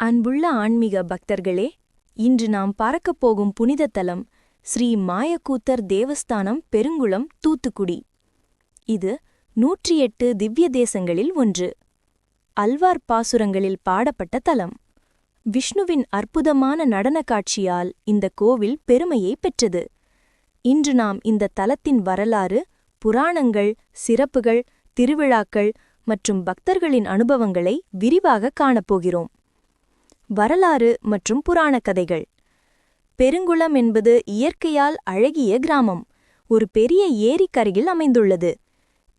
அன்புள்ள ஆன்மீக பக்தர்களே இன்று நாம் பறக்கப் போகும் புனித தலம் ஸ்ரீ மாயக்கூத்தர் தேவஸ்தானம் பெருங்குளம் தூத்துக்குடி. இது நூற்றி எட்டு திவ்ய தேசங்களில் ஒன்று. அல்வார் பாசுரங்களில் பாடப்பட்ட தலம். விஷ்ணுவின் அற்புதமான நடனக் காட்சியால் இந்த கோவில் பெருமையை பெற்றது. இன்று நாம் இந்த தலத்தின் வரலாறு புராணங்கள் சிறப்புகள் திருவிழாக்கள் மற்றும் பக்தர்களின் அனுபவங்களை விரிவாக காணப்போகிறோம் வரலாறு மற்றும் புராணக் கதைகள். பெருங்குளம் என்பது இயற்கையால் அழகிய கிராமம். ஒரு பெரிய ஏரிக்கரையில் அமைந்துள்ளது.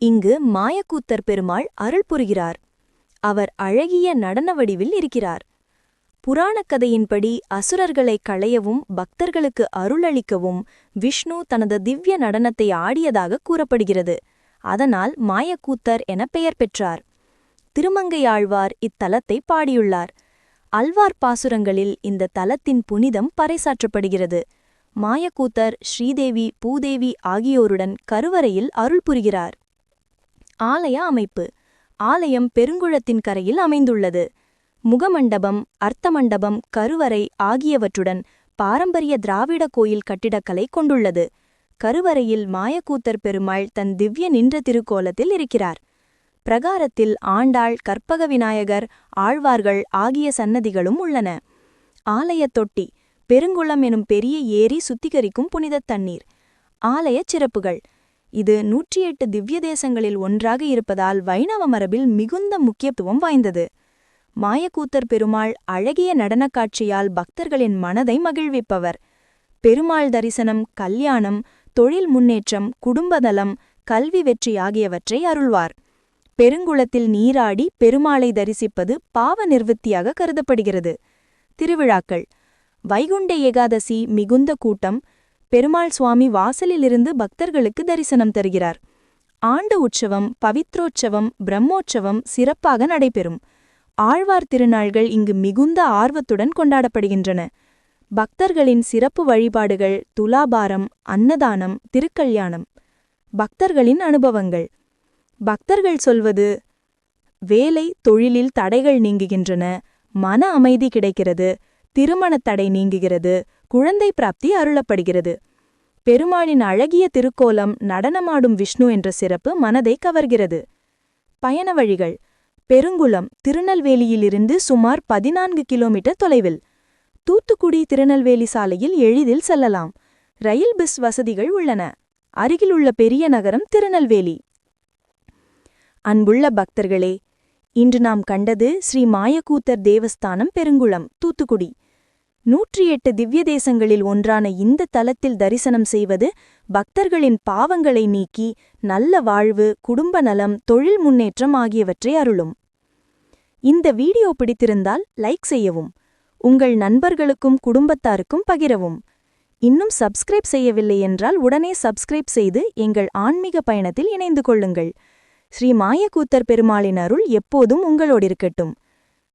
இங்கு மாயக்கூத்தர் பெருமாள் அருள் புரிகிறார். அவர் அழகிய நடன வடிவில் இருக்கிறார். புராணக் கதையின்படி அசுரர்களை களையவும் பக்தர்களுக்கு அருளளிக்கவும் விஷ்ணு தனது திவ்ய நடனத்தை ஆடியதாக கூறப்படுகிறது. அதனால் மாயக்கூத்தர் என பெயர் பெற்றார். திருமங்கையாழ்வார் இத்தலத்தை பாடியுள்ளார். அல்வார் பாசுரங்களில் இந்த தலத்தின் புனிதம் பறைசாற்றப்படுகிறது. மாயக்கூத்தர் ஸ்ரீதேவி பூதேவி ஆகியோருடன் கருவறையில் அருள் புரிகிறார். ஆலய அமைப்பு. ஆலயம் பெருங்குளத்தின் கரையில் அமைந்துள்ளது. முகமண்டபம் அர்த்தமண்டபம் கருவறை ஆகியவற்றுடன் பாரம்பரிய திராவிட கோயில் கட்டிடக்கலை கொண்டுள்ளது. கருவறையில் மாயக்கூத்தர் பெருமாள் தன் திவ்ய நின்ற திருக்கோலத்தில் இருக்கிறார். பிரகாரத்தில் ஆண்டாள் கற்பக விநாயகர் ஆழ்வார்கள் ஆகிய சன்னதிகளும் உள்ளன. ஆலயத் தொட்டி பெருங்குளம் எனும் பெரிய ஏரி சுத்திகரிக்கும் புனிதத் தண்ணீர். ஆலயச் சிறப்புகள் இது நூற்றி எட்டு திவ்ய தேசங்களில் ஒன்றாக இருப்பதால் வைணவ மரபில் மிகுந்த முக்கியத்துவம் வாய்ந்தது. மாயக்கூத்தர் பெருமாள் அழகிய நடனக் காட்சியால் பக்தர்களின் மனதை மகிழ்விப்பவர். பெருமாள் தரிசனம் கல்யாணம் தொழில் முன்னேற்றம் குடும்பதலம் கல்வி வெற்றி ஆகியவற்றை அருள்வார். பெருங்குளத்தில் நீராடி பெருமாளை தரிசிப்பது பாவ நிர்வத்தியாக கருதப்படுகிறது. திருவிழாக்கள். வைகுண்ட ஏகாதசி மிகுந்த கூட்டம். பெருமாள் சுவாமி வாசலிலிருந்து பக்தர்களுக்கு தரிசனம் தருகிறார். ஆண்டு உற்சவம் பவித்ரோற்சவம் பிரம்மோற்சவம் சிறப்பாக நடைபெறும். ஆழ்வார் திருநாள்கள் இங்கு மிகுந்த ஆர்வத்துடன் கொண்டாடப்படுகின்றன. பக்தர்களின் சிறப்பு வழிபாடுகள் துலாபாரம் அன்னதானம் திருக்கல்யாணம். பக்தர்களின் அனுபவங்கள். பக்தர்கள் சொல்வது வேலை தொழிலில் தடைகள் நீங்குகின்றன மன அமைதி கிடைக்கிறது திருமணத் தடை நீங்குகிறது குழந்தை பிராப்தி அருளப்படுகிறது. பெருமாளின் அழகிய திருக்கோலம் நடனமாடும் விஷ்ணு என்ற சிறப்பு மனதை கவர்கிறது. பயண வழிகள். பெருங்குளம் திருநெல்வேலியிலிருந்து சுமார் பதினான்கு கிலோமீட்டர் தொலைவில். தூத்துக்குடி திருநெல்வேலி சாலையில் எளிதில் செல்லலாம். ரயில் பஸ் வசதிகள் உள்ளன. அருகிலுள்ள பெரிய நகரம் திருநெல்வேலி. அன்புள்ள பக்தர்களே இன்று நாம் கண்டது ஸ்ரீ மாயக்கூத்தர் தேவஸ்தானம் பெருங்குளம் தூத்துக்குடி. நூற்றி எட்டு திவ்ய தேசங்களில் ஒன்றான இந்த தலத்தில் தரிசனம் செய்வது பக்தர்களின் பாவங்களை நீக்கி நல்ல வாழ்வு குடும்ப நலம் தொழில் முன்னேற்றம் ஆகியவற்றை அருளும். இந்த வீடியோ பிடித்திருந்தால் லைக் செய்யவும் உங்கள் நண்பர்களுக்கும் குடும்பத்தாருக்கும் பகிரவும். இன்னும் சப்ஸ்கிரைப் செய்யவில்லை என்றால் உடனே சப்ஸ்கிரைப் செய்து எங்கள் ஆன்மீக பயணத்தில் இணைந்து கொள்ளுங்கள். ஸ்ரீ மாயக்கூத்தர் பெருமாளின் அருள் எப்போதும் உங்களோடிருக்கட்டும்.